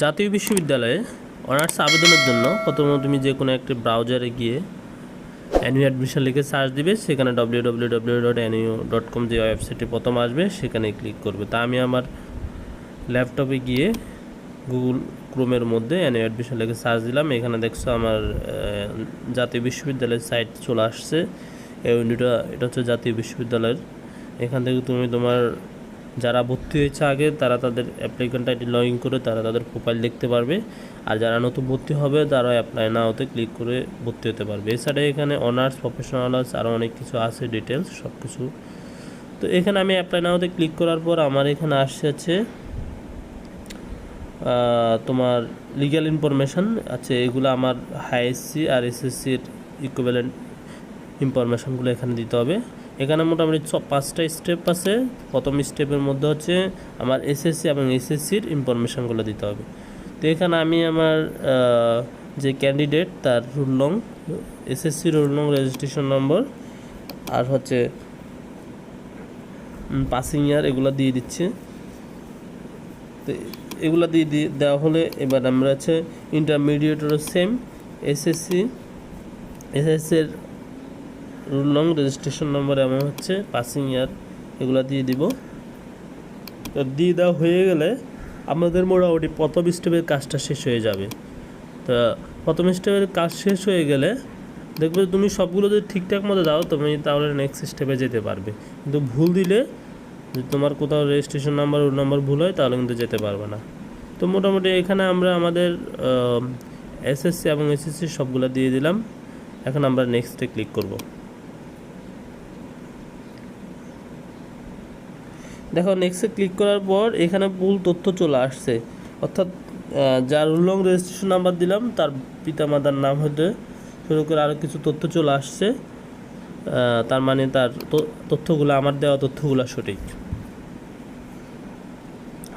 জাতীয় বিশ্ববিদ্যালয়ে অনার্স আবেদনের জন্য প্রথমে তুমি যে কোনো একটি ব্রাউজারে গিয়ে অ্যানিউ অ্যাডমিশন লিখে সার্চ দিবে, সেখানে W W W dot dot com যে ওয়েবসাইটটি প্রথম আসবে, সেখানে ক্লিক করবে। তা আমি আমার ল্যাপটপে গিয়ে গুগল ক্রোমের মধ্যে অ্যানিউ অ্যাডমিশন লিখে সার্চ দিলাম। এখানে দেখছ আমার জাতীয় বিশ্ববিদ্যালয়ের সাইট চলে আসছে। এই উইন্ডোটা এটা হচ্ছে জাতীয় বিশ্ববিদ্যালয়ের। এখান থেকে তুমি তোমার যারা ভর্তি হয়েছে আগে, তারা তাদের অ্যাপ্লিকেন্ট আইডি লগ ইন করে তারা তাদের প্রোফাইল দেখতে পারবে। আর যারা নতুন ভর্তি হবে, তারা অ্যাপ্লাই না হতে ক্লিক করে ভর্তি হতে পারবে। এছাড়া এখানে অনার্স প্রফেশনাল আরও অনেক কিছু আছে ডিটেলস সব কিছু তো এখানে আমি অ্যাপ্লাই না হতে ক্লিক করার পর আমার এখানে আসছে তোমার লিগ্যাল ইনফরমেশান আছে। এগুলো আমার হাই এসসি আর এসএসসির ইকুইভ্যালেন্ট ইনফরমেশানগুলো এখানে দিতে হবে। এখানে মোটামুটি ছ, পাঁচটা স্টেপ আছে। প্রথম স্টেপের মধ্যে হচ্ছে আমার এসএসসি এবং এসএসসির ইনফরমেশানগুলো দিতে হবে। তো এখানে আমি আমার যে ক্যান্ডিডেট তার roll long SSC roll long registration number আর হচ্ছে পাসিং ইয়ার এগুলো দিয়ে দিচ্ছে। তো এগুলো দিয়ে দিয়ে দেওয়া হলে এবার আমরা হচ্ছে ইন্টারমিডিয়েটেরও সেম এসএসসি এসএসসির রুল লং রেজিস্ট্রেশন নম্বর এমন হচ্ছে পাসিং ইয়ার এগুলো দিয়ে দিব। তো দিয়ে দেওয়া হয়ে গেলে আমাদের মোটামুটি প্রথম স্টেপের কাজটা শেষ হয়ে যাবে। তা প্রথম স্টেপের কাজ শেষ হয়ে গেলে দেখবে তুমি সবগুলো যদি ঠিকঠাক মতো দাও, তুমি তাহলে নেক্সট স্টেপে যেতে পারবে। কিন্তু ভুল দিলে যদি তোমার কোথাও রেজিস্ট্রেশন নাম্বার রুল নাম্বার ভুল হয়, তাহলে কিন্তু যেতে পারবে না। তো মোটামুটি এখানে আমরা আমাদের এসএসসি এবং এসএসসি সবগুলো দিয়ে দিলাম। এখন আমরা নেক্সটে ক্লিক করব। দেখো নেক্সটে ক্লিক করার পর এখানে ভুল তথ্য চলে আসছে। অর্থাৎ যার উল্লং রেজিস্ট্রেশন নাম্বার দিলাম, তার পিতামাতার নাম হতে শুরু করে আরও কিছু তথ্য চলে আসছে। তার মানে তার তথ্যগুলো, আমার দেওয়া তথ্যগুলো সঠিক।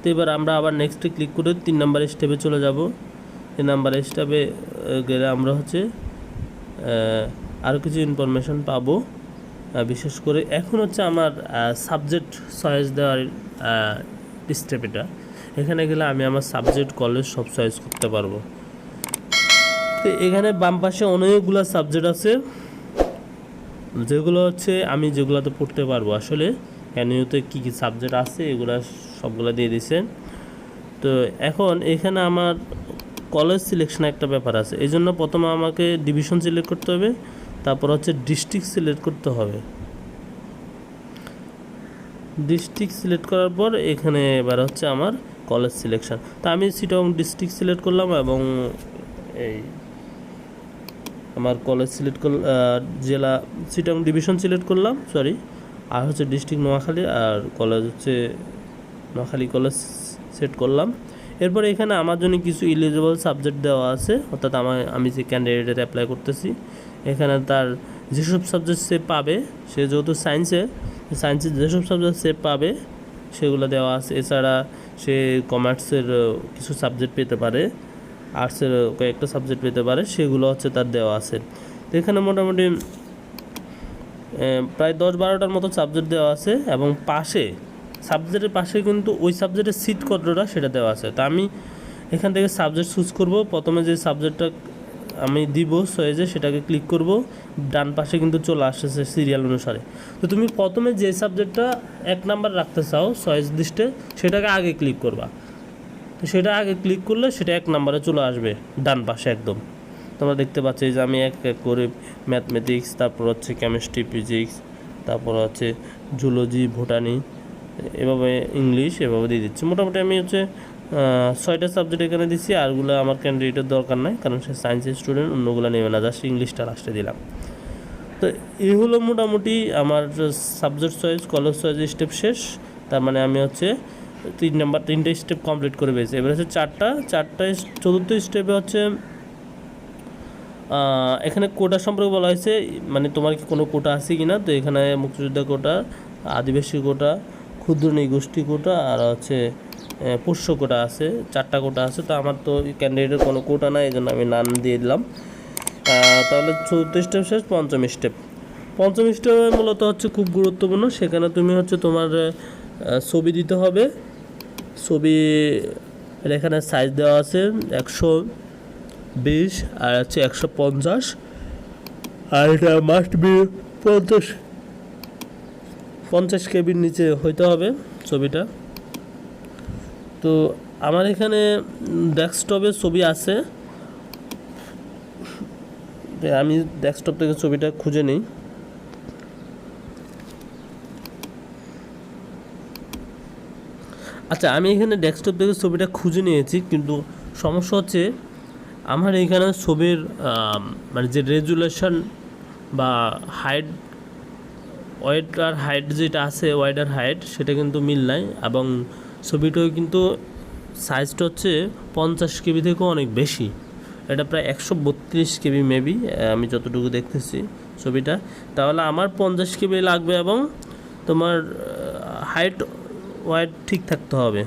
তো এবার আমরা আবার নেক্সটে ক্লিক করে তিন নাম্বার স্টেপে চলে যাব। তিন নাম্বার স্টেপে গেলে আমরা হচ্ছে আরও কিছু ইনফরমেশন পাবো। বিশেষ করে এখন হচ্ছে আমার সাবজেক্ট চয়েস দেওয়ার স্টেপ এটা। এখানে গেলে আমি আমার সাবজেক্ট কলেজ সব চয়েস করতে পারব। তো এখানে বাম পাশে অনেকগুলো সাবজেক্ট আছে, যেগুলো হচ্ছে আমি যেগুলোতে পড়তে পারব। আসলে এনইউতে কী কী সাবজেক্ট আছে, এগুলো সবগুলো দিয়ে দিছে তো এখন এখানে আমার কলেজ সিলেকশন একটা ব্যাপার আছে। এই জন্য প্রথমে আমাকে ডিভিশন সিলেক্ট করতে হবে। তারপর হচ্ছে ডিস্ট্রিক্ট সিলেক্ট করতে হবে। ডিস্ট্রিক্ট সিলেক্ট করার পর এখানে এবার হচ্ছে আমার কলেজ সিলেকশন তা আমি সিটং ডিস্ট্রিক্ট সিলেক্ট করলাম এবং এই আমার কলেজ সিলেক্ট করল জেলা সিটং ডিভিশন সিলেক্ট করলাম সরি আর হচ্ছে ডিস্ট্রিক্ট নোয়াখালী আর কলেজ হচ্ছে নোয়াখালী কলেজ সেট করলাম। এরপর এখানে আমার জন্য কিছু ইলিজিবল সাবজেক্ট দেওয়া আছে, অর্থাৎ আমার, আমি যে ক্যান্ডিডেটের অ্যাপ্লাই করতেছি এখানে তার যেসব সাবজেক্ট সে পাবে, সে যেহেতু সায়েন্সে সায়েন্সের যেসব সাবজেক্ট সে পাবে, সেগুলো দেওয়া আছে। এছাড়া সে কমার্সের কিছু সাবজেক্ট পেতে পারে আর্টসের কয়েকটা সাবজেক্ট পেতে পারে, সেগুলো হচ্ছে তার দেওয়া আছে। তো এখানে মোটামুটি প্রায় দশ বারোটার মতো সাবজেক্ট দেওয়া আছে এবং পাশে সাবজেক্টের পাশে কিন্তু ওই সাবজেক্টের সিট কতটা সেটা দেওয়া আছে। তা আমি এখান থেকে সাবজেক্ট চুজ করব। প্রথমে যে সাবজেক্টটা আমি দিব সয়েজে সেটাকে ক্লিক করব। ডান পাশে কিন্তু চলে আসতেছে সিরিয়াল অনুসারে। তো তুমি প্রথমে যে সাবজেক্টটা এক নাম্বার রাখতে চাও সয়েজ লিস্টে সেটাকে আগে ক্লিক করবা। তো সেটা আগে ক্লিক করলে সেটা এক নাম্বারে চলে আসবে, ডান পাশে একদম। তোমরা দেখতে পাচ্ছ যে আমি এক এক করে ম্যাথমেটিক্স তারপর হচ্ছে কেমিস্ট্রি ফিজিক্স তারপর হচ্ছে জুলজি ভুটানি এভাবে ইংলিশ এভাবে দিয়ে দিচ্ছি। মোটামুটি আমি হচ্ছে ছয়টা সাবজেক্ট এখানে দিচ্ছি আরগুলো আমার ক্যান্ডিডেটের দরকার নাই, কারণ সে সায়েন্সের স্টুডেন্ট অন্যগুলো নেবে না জাস্ট ইংলিশটা লাস্টে দিলাম। তো এই হলো মোটামুটি আমার subject choice college choice step শেষ। তার মানে আমি হচ্ছে তিন নাম্বার তিনটে স্টেপ কমপ্লিট করে পেয়েছি এবার হচ্ছে চারটা চারটা চতুর্থ স্টেপে হচ্ছে এখানে কোটা সম্পর্কে বলা হয়েছে মানে তোমার কি কোনো কোটা আছে কি না তো এখানে মুক্তিযোদ্ধা কোটা আদিবাসী কোটা ক্ষুদ্র নৃগোষ্ঠী কোটা আর হচ্ছে পোষ্য কোটা আছে, চারটা কোটা আছে, তো আমার তো ক্যান্ডিডেটের কোনো কোটা নাই এই জন্য আমি নাম দিয়ে দিলাম। তাহলে চতুর্থ স্টেপ শেষ, পঞ্চম স্টেপ পঞ্চম স্টেপে মূলত হচ্ছে খুব গুরুত্বপূর্ণ, সেখানে তুমি হচ্ছে তোমার ছবি দিতে হবে। ছবি, এখানে সাইজ দেওয়া আছে একশো বিশ আর হচ্ছে একশো পঞ্চাশ। আর এটা মাস্ট বি পঞ্চাশ পঞ্চাশ কেবির নিচে হইতে হবে ছবিটা। তো আমার এখানে ডেস্কটপে ছবি আছে। আমি ডেস্কটপ থেকে ছবিটা খুঁজে নিই। আচ্ছা আমি এখানে ডেস্কটপ থেকে ছবিটা খুঁজে নিয়েছি, কিন্তু সমস্যা হচ্ছে আমার এখানে ছবির মানে যে রেজুলেশন বা হাইট ওয়েট আর হাইট যেটা আছে ওয়াইড আর হাইট সেটা কিন্তু মিল নাই এবং ছবিটাও কিন্তু সাইজটা হচ্ছে পঞ্চাশ কেবি থেকেও অনেক বেশি। এটা প্রায় একশো বত্রিশ কেবি মেবি আমি যতটুকু দেখতেছি ছবিটা। তাহলে আমার পঞ্চাশ কেবি লাগবে এবং তোমার হাইট ওয়াইট ঠিক থাকতে হবে।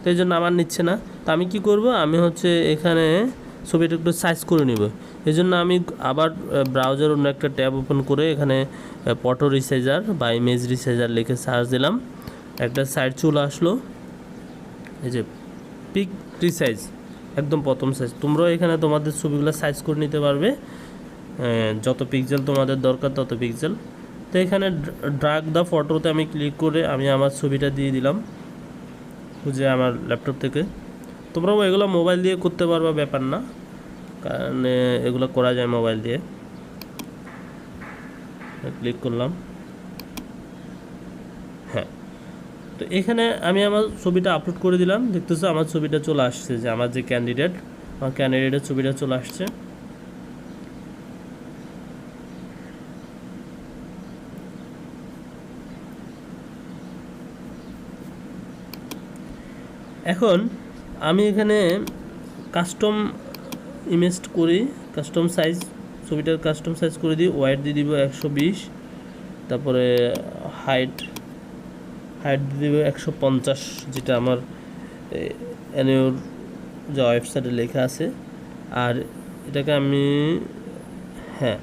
তো এই জন্য আমার নিচ্ছে না। তো আমি কি করব? আমি হচ্ছে এখানে ছবিটা একটু সাইজ করে নিব। এই জন্য আমি আবার ব্রাউজার অন্য একটা ট্যাব ওপেন করে এখানে ফটো রিসাইজার বা ইমেজ রিসাইজার লিখে সার্চ দিলাম। একটা সাইড চলে আসলো। এই যে পিক রিসাইজ একদম প্রথম সাইজ তোমরাও এখানে তোমাদের ছবিগুলো সাইজ করে নিতে পারবে। যত পিক্সেল তোমাদের দরকার তত পিক্সেল তো এখানে ড্রাগ দ্য ফটোতে আমি ক্লিক করে আমি আমার ছবিটা দিয়ে দিলাম। খুঁজে আমার ল্যাপটপ থেকে। তোমরাও এগুলো মোবাইল দিয়ে করতে পারবা, ব্যাপার না। কারণ এগুলো করা যায় মোবাইল দিয়ে। ক্লিক করলাম হ্যাঁ তো এখানে আমি আমার ছবিটা আপলোড করে দিলাম। দেখতেছো আমার ছবিটা চলে আসছে যে আমার যে ক্যান্ডিডেট আমার ক্যান্ডিডেটের ছবিটা চলে আসছে। এখন আমি এখানে কাস্টম ইমেজ করি কাস্টম সাইজ ছবিটার কাস্টম সাইজ করে দিই ওয়াইড দিয়ে দিব একশো বিশ, তারপরে হাইট হাইট দিব একশো পঞ্চাশ, যেটা আমার এনওর যে ওয়েবসাইটে লেখা আছে। আর এটাকে আমি হ্যাঁ।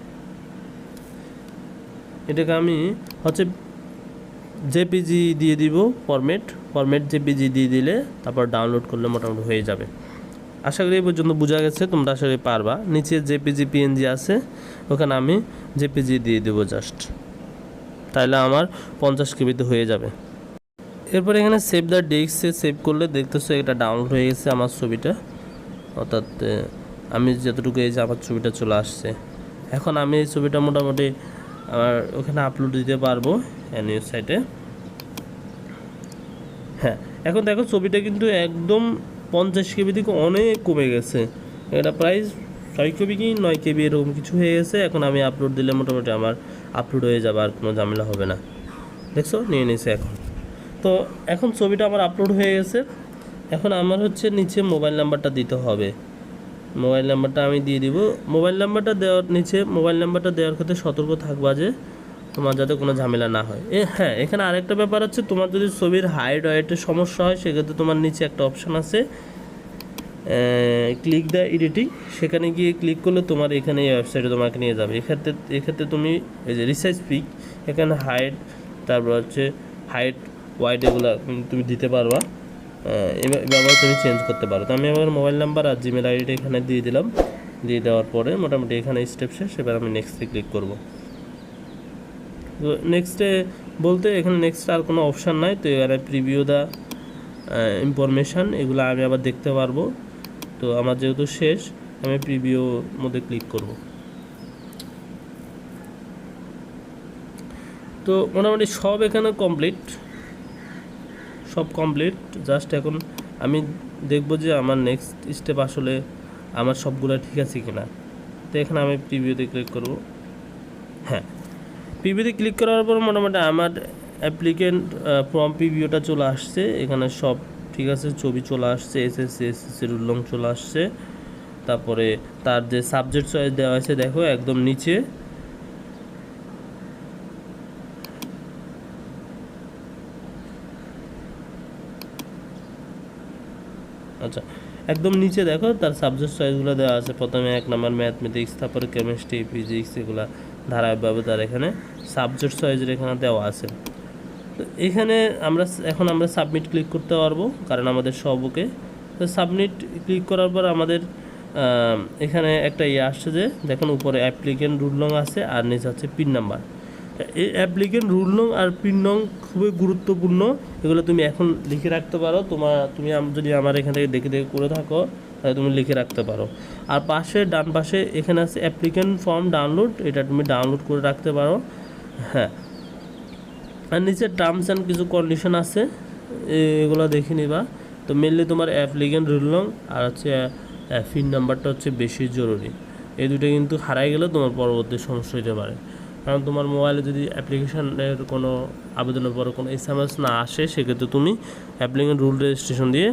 এটাকে আমি হচ্ছে জেপিজি দিয়ে দিব ফরম্যাট ফরম্যাট জেপিজি দিয়ে দিলে তারপর ডাউনলোড করলে মোটামুটি হয়ে যাবে। আশা করি এই পর্যন্ত বোঝা গেছে, তোমরা আশা করি পারবা। নিচে জেপিজি পিএনজি আছে, ওখানে আমি জেপিজি দিয়ে দেবো জাস্ট তাহলে আমার পঞ্চাশ কেবিতে হয়ে যাবে। এরপর এখানে সেভ দ্য ডেস্কে সেভ করলে দেখতেছো এটা ডাউনলোড হয়ে গেছে আমার ছবিটা। অর্থাৎ আমি যতটুকু এই যে আমার ছবিটা চলে আসছে। এখন আমি এই ছবিটা মোটামুটি আমার ওখানে আপলোড দিতে পারব নিউজ সাইটে হ্যাঁ এখন দেখো ছবিটা কিন্তু একদম পঞ্চাশ কেবি থেকে অনেক কমে গেছে। এটা প্রায় ছয় কেবি কি নয় কেবি এরকম কিছু হয়ে গেছে। এখন আমি আপলোড দিলে মোটামুটি আমার আপলোড হয়ে যাবে আর কোনো ঝামেলা হবে না। দেখছ? নিয়ে নিয়েছে এখন। তো এখন ছবিটা আমার আপলোড হয়ে গেছে। এখন আমার হচ্ছে নিচে মোবাইল নাম্বারটা দিতে হবে। মোবাইল নাম্বারটা আমি দিয়ে দিব। মোবাইল নাম্বারটা দেওয়ার নিচে মোবাইল নাম্বারটা দেওয়ার ক্ষেত্রে সতর্ক থাকবা যে তোমার যাতে কোনো ঝামেলা না হয়। এ হ্যাঁ এখানে আরেকটা ব্যাপার হচ্ছে তোমার যদি ছবির হাইট ওয়েটের সমস্যা হয়, সেক্ষেত্রে তোমার নিচে একটা অপশান আছে। ক্লিক দ্য এডিটিং সেখানে গিয়ে ক্লিক করলে তোমার এখানে এই ওয়েবসাইটে তোমাকে নিয়ে যাবে। এক্ষেত্রে এক্ষেত্রে তুমি এই যে রিসার্চ পিক এখানে হাইট তারপর হচ্ছে হাইট ওয়াইড এগুলো তুমি দিতে পারবা। এবার তুমি চেঞ্জ করতে পারো। তো আমি আমার মোবাইল নাম্বার আর জিমেল আইডিটা এখানে দিয়ে দিলাম। দিয়ে দেওয়ার পরে মোটামুটি এখানে স্টেপ শেষ। এবার আমি নেক্সটে ক্লিক করব। তো নেক্সটে বলতে এখানে নেক্সট আর কোনো অপশান নাই। তো এখানে প্রিভিউ দা ইনফরমেশান এগুলো আমি আবার দেখতে পারব। তো আমার যেহেতু শেষ, আমি প্রিভিউ মধ্যে ক্লিক করব। তো মোটামুটি সব এখানে কমপ্লিট সব কমপ্লিট জাস্ট এখন আমি দেখব যে আমার নেক্সট স্টেপ আসলে আমার সবগুলো ঠিক আছে কি না তো এখানে আমি প্রিভিউতে ক্লিক করব। হ্যাঁ প্রিভিউতে ক্লিক করার পর মোটামুটি আমার অ্যাপ্লিকেন্ট ফর্ম প্রিভিউটা চলে আসছে। এখানে সব ঠিক আছে, ছবি চলে আসছে এসএসসি এসএসসি রুলং চলে আসছে। তারপরে তার যে সাবজেক্ট চয়েস দেওয়া আছে দেখো একদম নিচে আচ্ছা একদম নিচে দেখো, তার সাবজেক্ট চয়েসগুলো দেওয়া আছে। প্রথমে এক নম্বর ম্যাথমেটিক্স তারপরে কেমিস্ট্রি ফিজিক্স এগুলো ধারাবাহিকভাবে তার এখানে সাবজেক্ট চয়েসের এখানে দেওয়া আছে। তো এখানে আমরা এখন আমরা সাবমিট ক্লিক করতে পারব, কারণ আমাদের সবকে তো সাবমিট ক্লিক করার পর আমাদের এখানে একটা ইয়ে আসছে যে, দেখুন উপরে অ্যাপ্লিকেন্ট রুল নং আছে, আর নিচে হচ্ছে পিন নাম্বার এই অ্যাপ্লিকেন্ট রুল নং আর পিন নং খুবই গুরুত্বপূর্ণ। এগুলো তুমি এখন লিখে রাখতে পারো। তোমার তুমি যদি আমার এখান থেকে দেখে দেখে করে থাকো, তাহলে তুমি লিখে রাখতে পারো। আর পাশে, ডান পাশে এখানে আছে অ্যাপ্লিকেন্ট ফর্ম ডাউনলোড এটা তুমি ডাউনলোড করে রাখতে পারো। হ্যাঁ। আর নিচে টার্মস অ্যান্ড কিছু কন্ডিশন আছে এগুলো দেখে নিবা। তো মেনলি তোমার অ্যাপ্লিকেন্ট রুল নং আর হচ্ছে ফিন নাম্বারটা হচ্ছে বেশি জরুরি। এই দুটো কিন্তু হারাই গেলে তোমার পরবর্তী সমস্যা হতে পারে। কারণ তোমার মোবাইলে যদি অ্যাপ্লিকেশনের কোনো আবেদনের পরে কোনো এস এম এস না আসে, সেক্ষেত্রে তুমি অ্যাপ্লিকেন্ট রুল রেজিস্ট্রেশন দিয়ে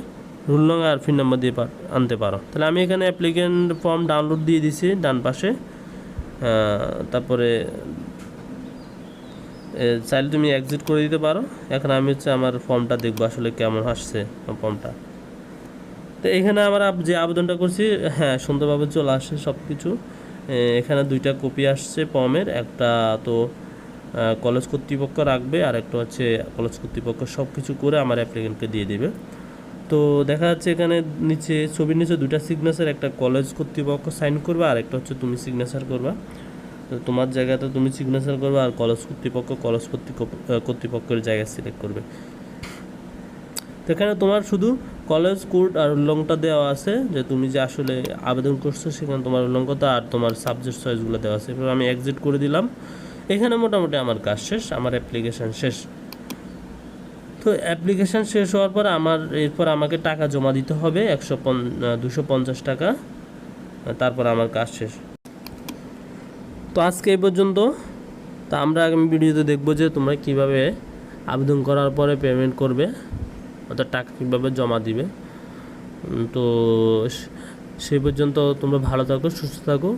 রুল নং আর ফিন নাম্বার দিয়ে আনতে পারো। তাহলে আমি এখানে অ্যাপ্লিকেন্ট ফর্ম ডাউনলোড দিয়ে দিছি, ডান পাশে। তারপরে চাইলে তুমি এক্সিট করে দিতে পারো। এখন আমি হচ্ছে আমার ফর্মটা দেখব আসলে কেমন আসছে ফর্মটা তো এখানে আমার যে আবেদনটা করছি হ্যাঁ সুন্দরভাবে চলে আসছে সব কিছু এখানে দুইটা কপি আসছে ফর্মের একটা তো কলেজ কর্তৃপক্ষ রাখবে আর একটা হচ্ছে কলেজ কর্তৃপক্ষ সব কিছু করে আমার অ্যাপ্লিকেন্টকে দিয়ে দেবে। তো দেখা যাচ্ছে এখানে নিচে, ছবির নিচে দুইটা সিগনেচার একটা কলেজ কর্তৃপক্ষ সাইন করবে আর একটা হচ্ছে তুমি সিগনেচার করবা। তো তোমার জায়গাতে তুমি সিগনেচার করবে আর কলেজ কর্তৃপক্ষ কলেজ কর্তৃপক্ষ কর্তৃপক্ষের জায়গা সিলেক্ট করবে। তো এখানে তোমার শুধু কলেজ কোড আর উল্লংটা দেওয়া আছে যে তুমি যে আসলে আবেদন করছ, সেখানে তোমার উল্লঙ্কতা আর তোমার সাবজেক্ট চয়েসগুলো দেওয়া আছে। এবার আমি এক্সিট করে দিলাম। এখানে মোটামুটি আমার কাজ শেষ, আমার অ্যাপ্লিকেশান শেষ। তো অ্যাপ্লিকেশান শেষ হওয়ার পর আমার, এরপর আমাকে টাকা জমা দিতে হবে, একশো পন দুশো পঞ্চাশ টাকা। তারপর আমার কাজ শেষ। তো আজকে এই পর্যন্ত। তা আমরা আগামী ভিডিওতে দেখব যে তোমরা কীভাবে আবেদন করার পরে পেমেন্ট করবে। অর্থাৎ টাকা কীভাবে জমা দিবে। তো সেই পর্যন্ত তোমরা ভালো থাকো, সুস্থ থাকো।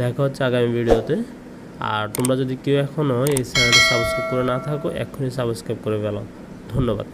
দেখা হচ্ছে আগামী ভিডিওতে। আর তোমরা যদি কেউ এখনও এই চ্যানেলটা সাবস্ক্রাইব করে না থাকো, এক্ষুনি সাবস্ক্রাইব করে ফেলো। ধন্যবাদ।